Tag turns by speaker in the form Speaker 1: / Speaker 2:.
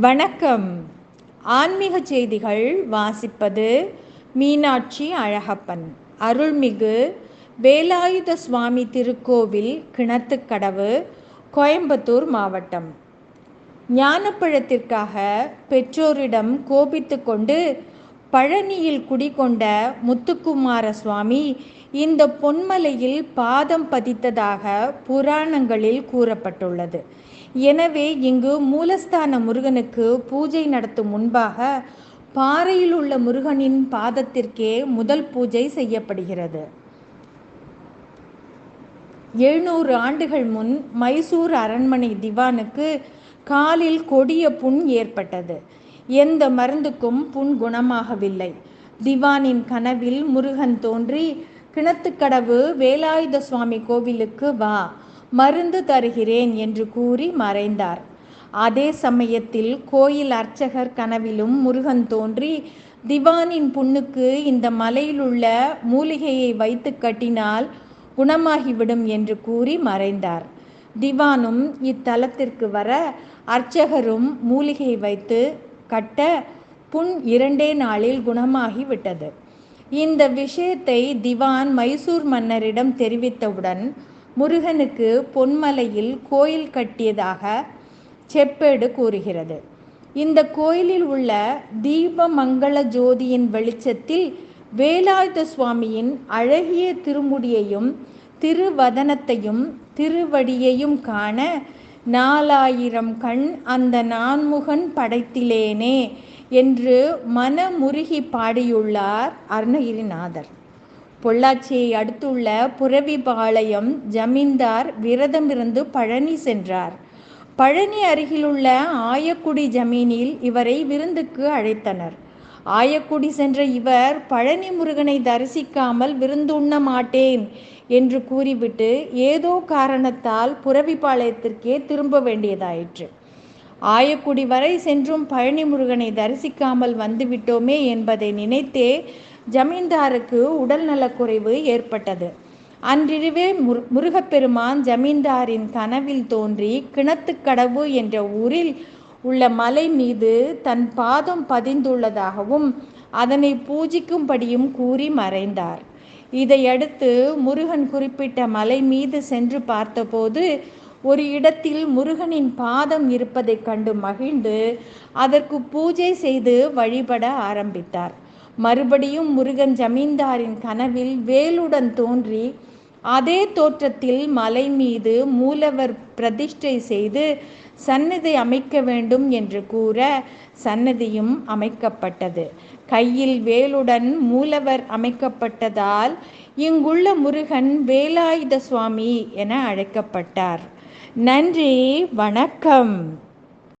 Speaker 1: வணக்கம். ஆன்மீக செய்திகள் வாசிப்பது மீனாட்சி அழகப்பன். அருள்மிகு வேலாயுத சுவாமி திருக்கோவில் கிணத்துக்கடவு கோயம்புத்தூர் மாவட்டம். ஞானப்பழத்திற்காக பெற்றோரிடம் கோபித்து கொண்டு பழனியில் குடிகொண்ட முத்துக்குமார சுவாமி இந்த பொன்மலையில் பாதம் பதித்ததாக புராணங்களில் கூறப்பட்டுள்ளது. எனவே இங்கு மூலஸ்தான முருகனுக்கு பூஜை நடத்தும் முன்பாக பாறையில் உள்ள முருகனின் பாதத்திற்கே முதல் பூஜை செய்யப்படுகிறது. எழுநூறு ஆண்டுகள் முன் மைசூர் அரண்மனை திவானுக்கு காலில் கொடிய புண் ஏற்பட்டது. எந்த மருந்துக்கும் புண் குணமாகவில்லை திவானின் கனவில் முருகன் தோன்றி கிணத்துக்கடவு வேலாயுத சுவாமி கோவிலுக்கு வா மருந்து தருகிறேன் என்று கூறி மறைந்தார். அதே சமயத்தில் கோயில் அர்ச்சகர் கனவிலும் முருகன் தோன்றி திவானின் புண்ணுக்கு இந்த மலையிலுள்ள மூலிகையை வைத்து கட்டினால் குணமாகிவிடும் என்று கூறி மறைந்தார். திவானும் இத்தலத்திற்கு வர அர்ச்சகரும் மூலிகை வைத்து கட்ட புண் இரண்டே நாளில் குணமாகி விட்டது. இந்த விஷயத்தை திவான் மைசூர் மன்னரிடம் தெரிவித்தவுடன் முருகனுக்கு பொன்மலையில் கோயில் கட்டியதாக செப்பேடு கூறுகிறது. இந்த கோயிலில் உள்ள தீபமங்கள ஜோதியின் வெளிச்சத்தில் வேலாயுத சுவாமியின் அழகிய திருமுடியையும் திருவதனத்தையும் திருவடியையும் காண நாலாயிரம் கண் அந்த நான்முகன் படைத்திலேனே என்று மனமுருகி பாடியுள்ளார் அருணகிரிநாதர். பொள்ளாச்சியை அடுத்துள்ள புரவிபாளையம் ஜமீன்தார் விரதமிருந்து பழனி சென்றார். பழனி அருகிலுள்ள ஆயக்குடி ஜமீனில் இவரை விருந்துக்கு அழைத்தனர். ஆயக்குடி சென்ற இவர் பழனி முருகனை தரிசிக்காமல் விருந்துண்ண மாட்டேன் என்று கூறிவிட்டு ஏதோ காரணத்தால் புரவிபாளையத்திற்கே திரும்ப வேண்டியதாயிற்று. ஆயக்குடி வரை சென்றும் பழனி முருகனை தரிசிக்காமல் வந்துவிட்டோமே என்பதை நினைத்தே ஜமீன்தாருக்கு உடல் நலக்குறைவு ஏற்பட்டது. அன்றிரவே முரு முருகப்பெருமான் ஜமீன்தாரின் கனவில் தோன்றி கிணத்துக்கடவு என்ற ஊரில் உள்ள மலை மீது தன் பாதம் பதிந்துள்ளதாகவும் அதனை பூஜிக்கும்படியும் கூறி மறைந்தார். இதையடுத்து முருகன் குறிப்பிட்ட மலை மீது சென்று பார்த்தபோது ஒரு இடத்தில் முருகனின் பாதம் இருப்பதைக் கண்டு மகிழ்ந்து அதற்கு பூஜை செய்து வழிபட ஆரம்பித்தார். மறுபடியும் முருகன் ஜமீன்தாரின் கனவில் வேலுடன் தோன்றி அதே தோற்றத்தில் மலை மீது மூலவர் பிரதிஷ்டை செய்து சன்னதி அமைக்க வேண்டும் என்று கூற சன்னதியும் அமைக்கப்பட்டது. கையில் வேலுடன் மூலவர் அமைக்கப்பட்டதால் இங்குள்ள முருகன் வேலாயுத சுவாமி என அழைக்கப்பட்டார். நன்றி வணக்கம்.